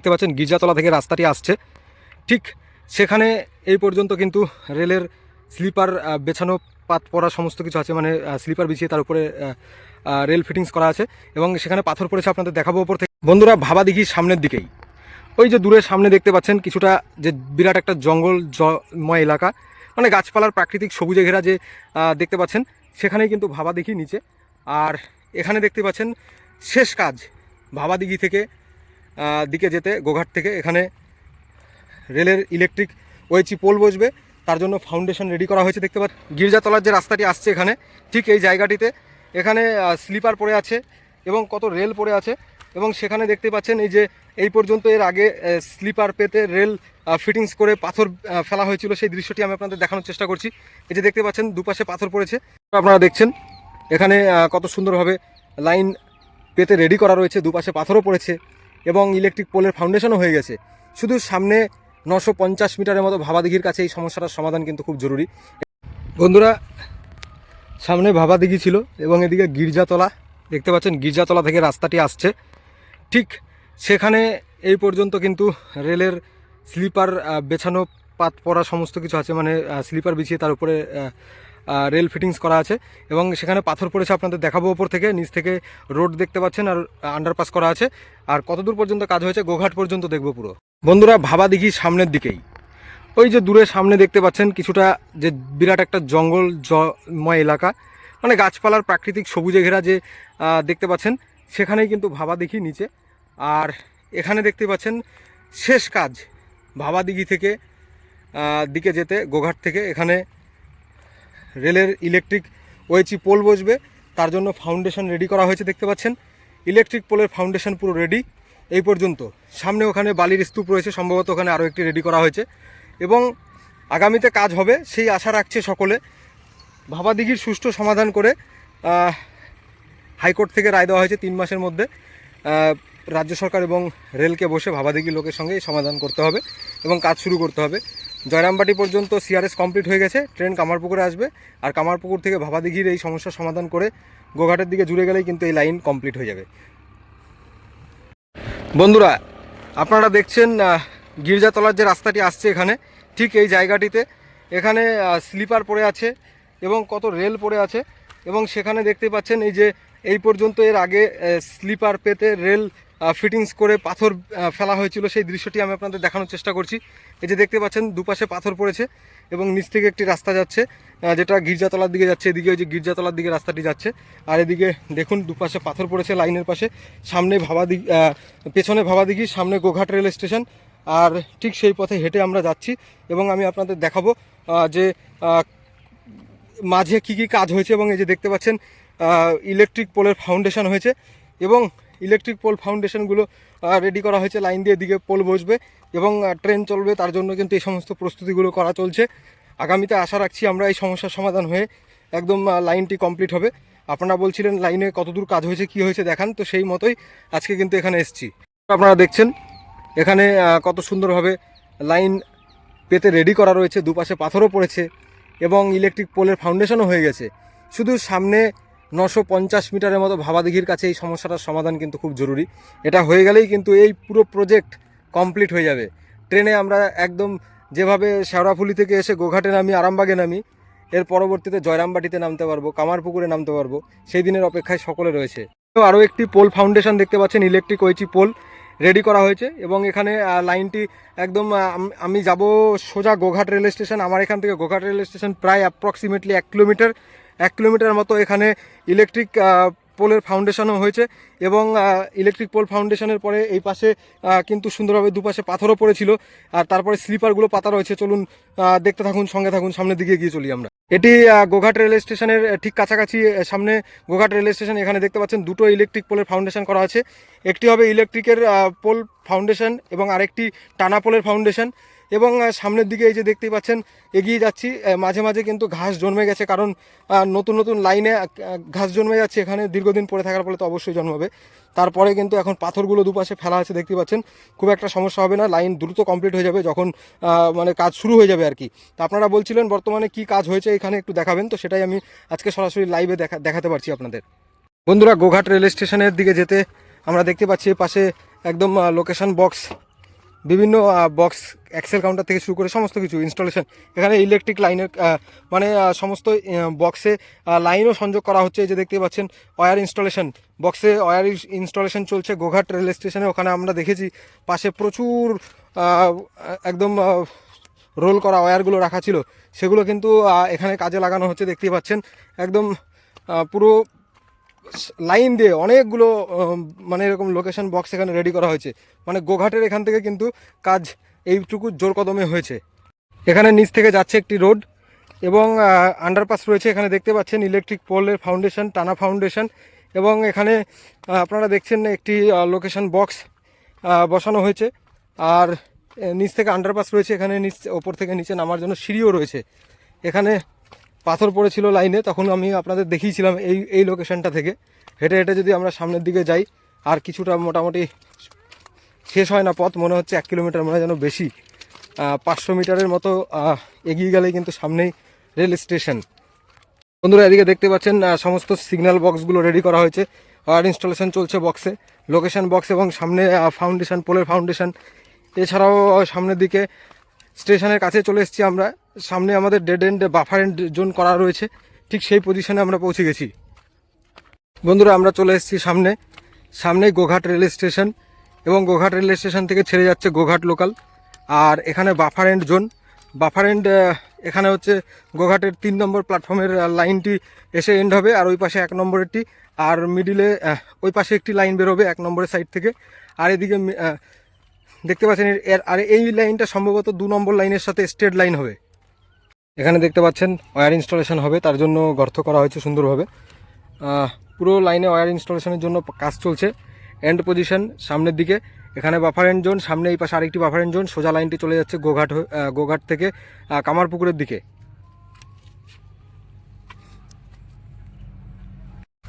দেখতে পাচ্ছেন গির্জাতলা থেকে রাস্তাটি আসছে। ঠিক সেখানে এই পর্যন্ত কিন্তু রেলের স্লিপার বেছানো, পাত পড়া সমস্ত কিছু আছে। মানে স্লিপার বিছিয়ে তার উপরে রেল ফিটিংস করা আছে এবং সেখানে পাথর পড়েছে, আপনাদের দেখাবো ওপর থেকে। বন্ধুরা ভাবা দেখি সামনের দিকেই। ওই যে দূরে সামনে দেখতে পাচ্ছেন কিছুটা যে বিরাট একটা জঙ্গল জময় এলাকা। মানে গাছপালার প্রাকৃতিক সবুজে ঘেরা যে দেখতে পাচ্ছেন, সেখানেই কিন্তু ভাবা দেখি নিচে। আর এখানে দেখতে পাচ্ছেন শেষ কাজ ভাবা দিঘি থেকে দিকে যেতে গোঘাট থেকে এখানে রেলের ইলেকট্রিক ওয়েচি পোল বসবে। তার জন্য ফাউন্ডেশন রেডি করা হয়েছে। দেখতে পাচ্ছেন গির্জাতলার যে রাস্তাটি আসছে এখানে, ঠিক এই জায়গাটিতে। এখানে স্লিপার পড়ে আছে এবং কত রেল পড়ে আছে। এবং সেখানে দেখতে পাচ্ছেন এই যে, এই পর্যন্ত এর আগে স্লিপার পেতে রেল ফিটিংস করে পাথর ফেলা হয়েছিল। সেই দৃশ্যটি আমি আপনাদের দেখানোর চেষ্টা করছি। এই যে দেখতে পাচ্ছেন, দুপাশে পাথর পড়েছে। আপনারা দেখছেন, এখানে কত সুন্দরভাবে লাইন পেতে রেডি করা রয়েছে। দুপাশে পাথরও পড়েছে। এবং ইলেকট্রিক পোলের ফাউন্ডেশনও হয়ে গেছে। শুধু সামনে নশো পঞ্চাশ মিটারের মতো ভাবাদিঘির কাছে এই সমস্যাটার সমাধান কিন্তু খুব জরুরি। বন্ধুরা, সামনে ভাবাদিঘি ছিল এবং এদিকে গির্জাতলা, দেখতে পাচ্ছেন গির্জাতলা থেকে রাস্তাটি আসছে। ঠিক সেখানে এই পর্যন্ত কিন্তু রেলের স্লিপার বেছানো, পাত পড়া সমস্ত কিছু আছে। মানে স্লিপার বিছিয়ে তার উপরে রেল ফিটিংস করা আছে এবং সেখানে পাথর পড়েছে আপনাদের দেখাবো ওপর থেকে, নিচ থেকে রোড দেখতে পাচ্ছেন আর আন্ডারপাস করা আছে। আর কতদূর পর্যন্ত কাজ হয়েছে গোঘাট পর্যন্ত দেখব পুরো। বন্ধুরা, ভাবা দিঘি সামনের দিকেই। ওই যে দূরে সামনে দেখতে পাচ্ছেন কিছুটা যে বিরাট একটা জঙ্গল জময় এলাকা মানে গাছপালার প্রাকৃতিক সবুজে ঘেরা যে দেখতে পাচ্ছেন, সেখানেই কিন্তু ভাবা দিঘি নিচে। আর এখানে দেখতে পাচ্ছেন শেষ কাজ, ভাবা দিঘি থেকে দিকে যেতে, গোঘাট থেকে এখানে রেলের ইলেকট্রিক ওয়েচি পোল বসবে, তার জন্য ফাউন্ডেশন রেডি করা হয়েছে, দেখতে পাচ্ছেন। ইলেকট্রিক পোলের ফাউন্ডেশন পুরো রেডি এই পর্যন্ত। সামনে ওখানে বালির স্তূপ রয়েছে, সম্ভবত ওখানে আরও একটি রেডি করা হয়েছে। এবং আগামীতে কাজ হবে, সেই আশা রাখছে সকলে। ভাবাদিঘির সুষ্ঠু সমাধান করে হাইকোর্ট থেকে রায় দেওয়া হয়েছে তিন মাসের মধ্যে। রাজ্য সরকার এবং রেলকে বসে ভাবাদিঘি লোকের সঙ্গে সমাধান করতে হবে এবং কাজ শুরু করতে হবে। জয়রামবাটি পর্যন্ত সিআরএস কমপ্লিট হয়ে গেছে ট্রেন কামারপুকুরে আসবে। আর কামারপুকুর থেকে ভাবাদিঘির এই সমস্যার সমাধান করে গোঘাটের দিকে জুড়ে গেলেই কিন্তু এই লাইন কমপ্লিট হয়ে যাবে। বন্ধুরা, আপনারা দেখছেন গির্জাতলার যে রাস্তাটি আসছে এখানে, ঠিক এই জায়গাটিতে। এখানে স্লিপার পড়ে আছে এবং কত রেল পড়ে আছে এবং সেখানে দেখতে পাচ্ছেন এই যে এই পর্যন্ত এর আগে স্লিপার পেতে রেল ফিটিংস করে পাথর ফেলা হয়েছিল, সেই দৃশ্যটি আমি আপনাদের দেখানোর চেষ্টা করছি। এই যে দেখতে পাচ্ছেন, দুপাশে পাথর পড়েছে এবং নিচ থেকে একটি রাস্তা যাচ্ছে যেটা গির্জাতলার দিকে যাচ্ছে, এদিকে ওই যে গির্জাতলার দিকে রাস্তাটি যাচ্ছে। আর এদিকে দেখুন, দুপাশে পাথর পড়েছে লাইনের পাশে, সামনে ভাবাদিঘি পেছনে ভাবাদিঘি, সামনে গোঘাট রেল স্টেশন। আর ঠিক সেই পথে হেঁটে আমরা যাচ্ছি এবং আমি আপনাদের দেখাবো যে মাঝে কি কি কাজ হয়েছে এবং এই যে দেখতে পাচ্ছেন ইলেকট্রিক পোলের ফাউন্ডেশন হয়েছে এবং ইলেকট্রিক পোল ফাউন্ডেশনগুলো রেডি করা হয়েছে, লাইন দিয়ে দিকে পোল বসবে এবং ট্রেন চলবে, তার জন্য কিন্তু এই সমস্ত প্রস্তুতিগুলো করা চলছে। আগামীতে আশা রাখছি আমরা এই সমস্যার সমাধান হয়ে একদম লাইনটি কমপ্লিট হবে। আপনারা বলছিলেন লাইনে কতদূর কাজ হয়েছে, কি হয়েছে দেখান, তো সেই মতোই আজকে কিন্তু এখানে এসেছি। আপনারা দেখছেন, এখানে কত সুন্দরভাবে লাইন পেতে রেডি করা রয়েছে, দুপাশে পাথরও পড়েছে এবং ইলেকট্রিক পোলের ফাউন্ডেশনও হয়ে গেছে। শুধু সামনে নশো পঞ্চাশ মিটারের মতো ভাবাদিঘির কাছে এই সমস্যাটার সমাধান কিন্তু খুব জরুরি। এটা হয়ে গেলেই কিন্তু এই পুরো প্রজেক্ট কমপ্লিট হয়ে যাবে। ট্রেনে আমরা একদম যেভাবে শেওড়াফুলি থেকে এসে গোঘাটে নামি, আরামবাগে নামি, এর পরবর্তীতে জয়রামবাটিতে নামতে পারব, কামারপুকুরে নামতে পারব, সেই দিনের অপেক্ষায় সকলে রয়েছে। আরও একটি পোল ফাউন্ডেশন দেখতে পাচ্ছেন ইলেকট্রিক ওইচি পোল রেডি করা হয়েছে এবং এখানে লাইনটি একদম আমি যাব সোজা গোঘাট রেল স্টেশন আমার এখান থেকে গোঘাট রেল স্টেশন প্রায় অ্যাপ্রক্সিমেটলি এক কিলোমিটার এক কিলোমিটার মতো এখানে ইলেকট্রিক পোলের ফাউন্ডেশনও হয়েছে এবং ইলেকট্রিক পোল ফাউন্ডেশনের পরে এই পাশে কিন্তু সুন্দরভাবে দুপাশে পাথরও পড়েছিল আর তারপরে স্লিপারগুলো পাতা রয়েছে। চলুন দেখতে থাকুন, সঙ্গে থাকুন, সামনের দিকে গিয়ে চলি আমরা। এটি গোঘাট রেল স্টেশনের ঠিক কাছাকাছি সামনে গোঘাট রেল স্টেশন। এখানে দেখতে পাচ্ছেন দুটো ইলেকট্রিক পোলের ফাউন্ডেশন করা আছে। একটি হবে ইলেকট্রিকের পোল ফাউন্ডেশন এবং আরেকটি টানা পোলের ফাউন্ডেশন এবং সামনের দিকে এই যে দেখতেই পাচ্ছেন, এগিয়ে যাচ্ছি। মাঝে মাঝে কিন্তু ঘাস জন্মে গেছে কারণ নতুন নতুন লাইনে ঘাস জন্মে যাচ্ছে। এখানে দীর্ঘদিন পরে থাকার ফলে তো অবশ্যই জন্মাবে। তারপরে কিন্তু এখন পাথরগুলো দুপাশে ফেলা আছে দেখতে পাচ্ছেন। খুব একটা সমস্যা হবে না, লাইন দ্রুত কমপ্লিট হয়ে যাবে যখন মানে কাজ শুরু হয়ে যাবে আর কি। তা আপনারা বলছিলেন বর্তমানে কি কাজ হয়েছে, এখানে একটু দেখাবেন। তো সেটাই আমি আজকে সরাসরি লাইভে দেখা, দেখাতে পারছি আপনাদের। বন্ধুরা, গোঘাট রেল স্টেশনের দিকে যেতে আমরা দেখতে পাচ্ছি পাশে একদম লোকেশন বক্স বিভিন্ন বক্স অ্যাক্সেল কাউন্টার থেকে শুরু করে সমস্ত কিছু ইনস্টলেশন এখানে ইলেকট্রিক লাইনের মানে সমস্ত বক্সে লাইনও সংযোগ করা হচ্ছে। যে দেখতে পাচ্ছেন ওয়্যার ইনস্টলেশন বক্সে ওয়্যার ইনস্টলেশন চলছে গোঘাট রেল স্টেশনে ওখানে আমরা দেখেছি, পাশে প্রচুর একদম রোল করা ওয়্যারগুলো রাখা ছিল। সেগুলো কিন্তু এখানে কাজে লাগানো হচ্ছে দেখতেই পাচ্ছেন। একদম পুরো লাইন দিয়ে অনেকগুলো মানে এরকম লোকেশন বক্স এখানে রেডি করা হয়েছে। মানে গোঘাটের এখান থেকে কিন্তু কাজ এইটুকু জোর কদমে হয়েছে। এখানে নিচ থেকে যাচ্ছে একটি রোড এবং আন্ডারপাস রয়েছে। এখানে দেখতে পাচ্ছেন ইলেকট্রিক পোলের ফাউন্ডেশন টানা ফাউন্ডেশন এবং এখানে আপনারা দেখছেন একটি লোকেশন বক্স বসানো হয়েছে। আর নিচ থেকে আন্ডারপাস রয়েছে। এখানে নিচ, ওপর থেকে নিচে নামার জন্য সিঁড়িও রয়েছে। এখানে পাথর পড়েছিল লাইনে, তখন আমি আপনাদের দেখিয়েছিলাম এই এই লোকেশনটা থেকে। হেঁটে হেঁটে যদি আমরা সামনের দিকে যাই, আর কিছুটা মোটামুটি শেষ হয় না পথ, মনে হচ্ছে এক কিলোমিটার, মনে হয় যেন বেশি। পাঁচশো মিটারের মতো এগিয়ে গেলেই কিন্তু সামনেই রেল স্টেশন। বন্ধুরা, এদিকে দেখতে পাচ্ছেন সমস্ত সিগন্যাল বক্সগুলো রেডি করা হয়েছে। ওয়ার ইনস্টলেশন চলছে বক্সে লোকেশন বক্স এবং সামনে ফাউন্ডেশন পোলের ফাউন্ডেশন এছাড়াও সামনের দিকে স্টেশনের কাছে চলে এসেছি আমরা। সামনে আমাদের dead end buffer end zone করা রয়েছে। ঠিক সেই পজিশনে আমরা পৌঁছে গেছি। বন্ধুরা, আমরা চলে এসেছি সামনে। সামনেই গোঘাট রেল স্টেশন এবং গোঘাট রেল স্টেশন থেকে ছেড়ে যাচ্ছে গোঘাট লোকাল আর এখানে buffer end zone buffer end এখানে হচ্ছে গোঘাটের তিন নম্বর প্ল্যাটফর্মের লাইনটি এসে এন্ড হবে আর ওই পাশে এক নম্বরেরটি আর মিডিলে ওই পাশে একটি লাইন বেরোবে এক নম্বরের সাইড থেকে। আর এদিকে দেখতে পাচ্ছেন এর- আর এই লাইনটা সম্ভবত দু নম্বর লাইনের সাথে স্ট্রেট লাইন হবে। এখানে দেখতে পাচ্ছেন ওয়্যার ইনস্টলেশন হবে, তার জন্য গর্ত করা হয়েছে সুন্দরভাবে। পুরো লাইনে ওয়্যার ইনস্টলেশনের জন্য কাজ চলছে। এন্ড পজিশন সামনের দিকে, এখানে বাফার এন্ড জোন সামনে এই পাশে আরেকটি বাফার এন্ড জোন সোজা লাইনটি চলে যাচ্ছে গোঘাট গোঘাট থেকে কামারপুকুরের দিকে।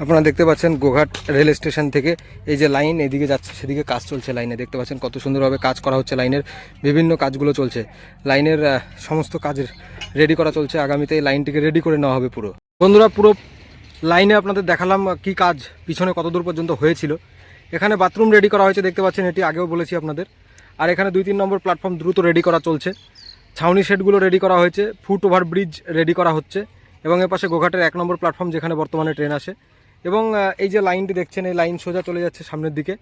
আপনারা দেখতে পাচ্ছেন গোঘাট রেল স্টেশন থেকে এই যে লাইন এদিকে যাচ্ছে, সেদিকে কাজ চলছে লাইনে। দেখতে পাচ্ছেন কত সুন্দরভাবে কাজ করা হচ্ছে লাইনের, বিভিন্ন কাজগুলো চলছে। লাইনের সমস্ত কাজ রেডি করা চলছে। আগামীতে এই লাইনটিকে রেডি করে নেওয়া হবে পুরো। বন্ধুরা, পুরো লাইনে আপনাদের দেখালাম কি কাজ পিছনে কত দূর পর্যন্ত হয়েছিল। এখানে বাথরুম রেডি করা হয়েছে, দেখতে পাচ্ছেন এটি আগেও বলেছি আপনাদের। আর এখানে দুই তিন নম্বর প্ল্যাটফর্ম দ্রুত রেডি করা চলছে। ছাউনি শেডগুলো রেডি করা হয়েছে ফুট ওভার ব্রিজ রেডি করা হচ্ছে। এবং এর পাশে গোঘাটের এক নম্বর প্ল্যাটফর্ম যেখানে বর্তমানে ট্রেন আসে। এবং এই যে লাইনটি দেখছেন, এই লাইন সোজা চলে যাচ্ছে সামনের দিকে।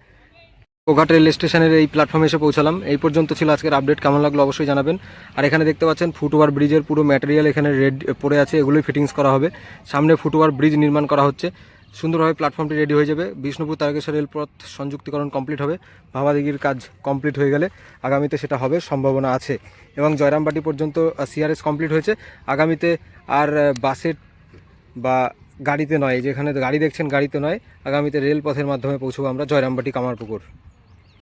গোঘাট রেল স্টেশনের এই প্ল্যাটফর্মে এসে পৌঁছালাম। এই পর্যন্ত ছিল আজকের আপডেট। কেমন লাগল অবশ্যই জানাবেন। আর এখানে দেখতে পাচ্ছেন, ফুটওভার ব্রিজের পুরো ম্যাটেরিয়াল এখানে রেড পড়ে আছে। এগুলোই ফিটিংস করা হবে। সামনে ফুটওভার ব্রিজ নির্মাণ করা হচ্ছে। সুন্দরভাবে প্ল্যাটফর্মটি রেডি হয়ে যাবে। বিষ্ণুপুর তারকেশ্বর রেলপথ সংযুক্তিকরণ কমপ্লিট হবে। ভাবাদিঘির কাজ কমপ্লিট হয়ে গেলে আগামীতে সেটা হবে, সম্ভাবনা আছে। এবং জয়রামবাটি পর্যন্ত সিআরএস কমপ্লিট হয়েছে। আগামীতে আর বাসের বা গাড়িতে নয় যেখানে গাড়ি দেখছেন গাড়িতে নয় আগামীতে রেলপথের মাধ্যমে পৌঁছবো আমরা জয়রামবাটি কামারপুকুর।